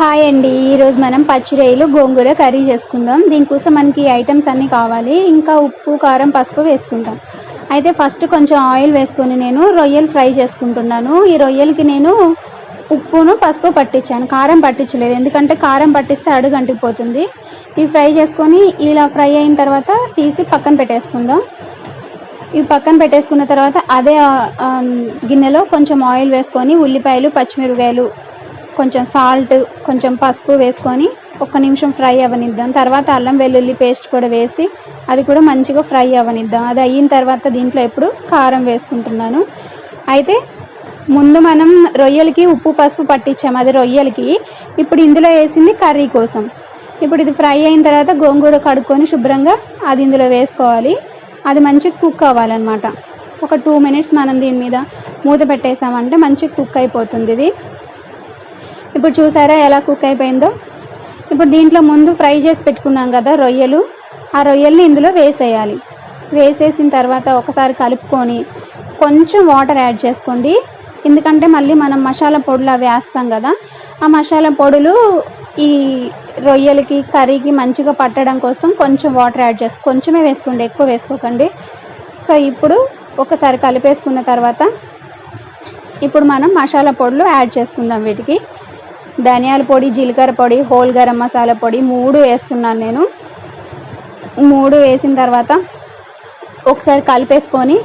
Hi అండి. ఈరోజు మనం పచ్చిరొయ్యలు గోంగూర కర్రీ చేసుకుందాం. దీనికోసం మనకి ఐటమ్స్ అన్నీ కావాలి. ఇంకా ఉప్పు కారం పసుపు వేసుకుంటాం అయితే ఫస్ట్ కొంచెం ఆయిల్ వేసుకొని నేను రొయ్యలు ఫ్రై చేసుకుంటున్నాను. ఈ రొయ్యలకి నేను ఉప్పును పసుపు పట్టించాను. కారం పట్టించలేదు. ఎందుకంటే కారం పట్టిస్తే అడుగు అంటిపోతుంది ఇవి ఫ్రై చేసుకొని ఇలా ఫ్రై అయిన తర్వాత తీసి పక్కన పెట్టేసుకుందాం. ఇవి పక్కన పెట్టేసుకున్న తర్వాత అదే గిన్నెలో కొంచెం ఆయిల్ వేసుకొని ఉల్లిపాయలు పచ్చిమిరపకాయలు కొంచెం సాల్ట్ కొంచెం పసుపు వేసుకొని ఒక్క నిమిషం ఫ్రై అవ్వనిద్దాం తర్వాత అల్లం వెల్లుల్లి పేస్ట్ కూడా వేసి అది కూడా మంచిగా ఫ్రై అవ్వనిద్దాం అది అయిన తర్వాత దీంట్లో ఇప్పుడు కారం వేసుకుంటున్నాను. అయితే ముందు మనం రొయ్యలకి ఉప్పు పసుపు పట్టించాం. అది రొయ్యలకి. ఇప్పుడు ఇందులో వేసింది కర్రీ కోసం. ఇప్పుడు ఇది ఫ్రై అయిన తర్వాత గోంగూర కడుక్కొని శుభ్రంగా అది ఇందులో వేసుకోవాలి. అది మంచిగా కుక్ అవ్వాలన్నమాట. ఒక టూ మినిట్స్ మనం దీని మీద మూత పెట్టేసామంటే మంచిగా కుక్ అయిపోతుంది ఇది. ఇప్పుడు చూసారా ఎలా కుక్ అయిపోయిందో? ఇప్పుడు దీంట్లో ముందు ఫ్రై చేసి పెట్టుకున్నాం కదా రొయ్యలు. ఆ రొయ్యల్ని ఇందులో వేసేయాలి. వేసేసిన తర్వాత ఒకసారి కలుపుకొని కొంచెం వాటర్ యాడ్ చేసుకోండి. ఎందుకంటే మళ్ళీ మనం మసాలా పొడులు అవి వేస్తాం కదా ఆ మసాలా పొడులు ఈ రొయ్యలకి కర్రీకి మంచిగా పట్టడం కోసం కొంచెం వాటర్ యాడ్ చేసి కొంచెమే వేసుకోండి ఎక్కువ వేసుకోకండి. సో ఇప్పుడు ఒకసారి కలిపేసుకున్న తర్వాత ఇప్పుడు మనం మసాలా పొడులు యాడ్ చేసుకుందాం వీటికి. ధనియాల పొడి జీలకర్ర పొడి హోల్ గరం మసాలా పొడి మూడు వేస్తున్నాను నేను. మూడు వేసిన తర్వాత ఒకసారి కలిపేసుకొని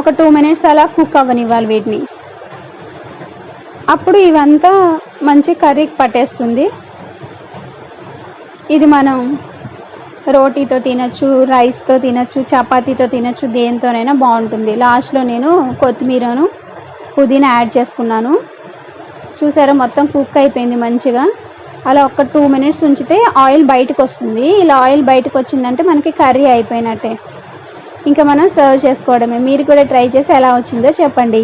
ఒక టూ మినిట్స్ అలా కుక్ అవ్వనివ్వాలి వీటిని. అప్పుడు ఇవంతా మంచి కర్రీకి పట్టేస్తుంది. ఇది మనం రోటీతో తినచ్చు రైస్తో తినచ్చు చపాతీతో తినచ్చు దేనితోనైనా బాగుంటుంది. లాస్ట్లో నేను కొత్తిమీరను పుదీనా యాడ్ చేసుకున్నాను. చూసారా? మొత్తం కుక్ అయిపోయింది మంచిగా. అలా ఒక టూ మినిట్స్ ఉంచితే ఆయిల్ బయటకు వస్తుంది. ఇలా ఆయిల్ బయటకు వచ్చిందంటే మనకి కర్రీ అయిపోయినట్టే. ఇంకా మనం సర్వ్ చేసుకోవడమే. మీరు కూడా ట్రై చేసి ఎలా వచ్చిందో చెప్పండి.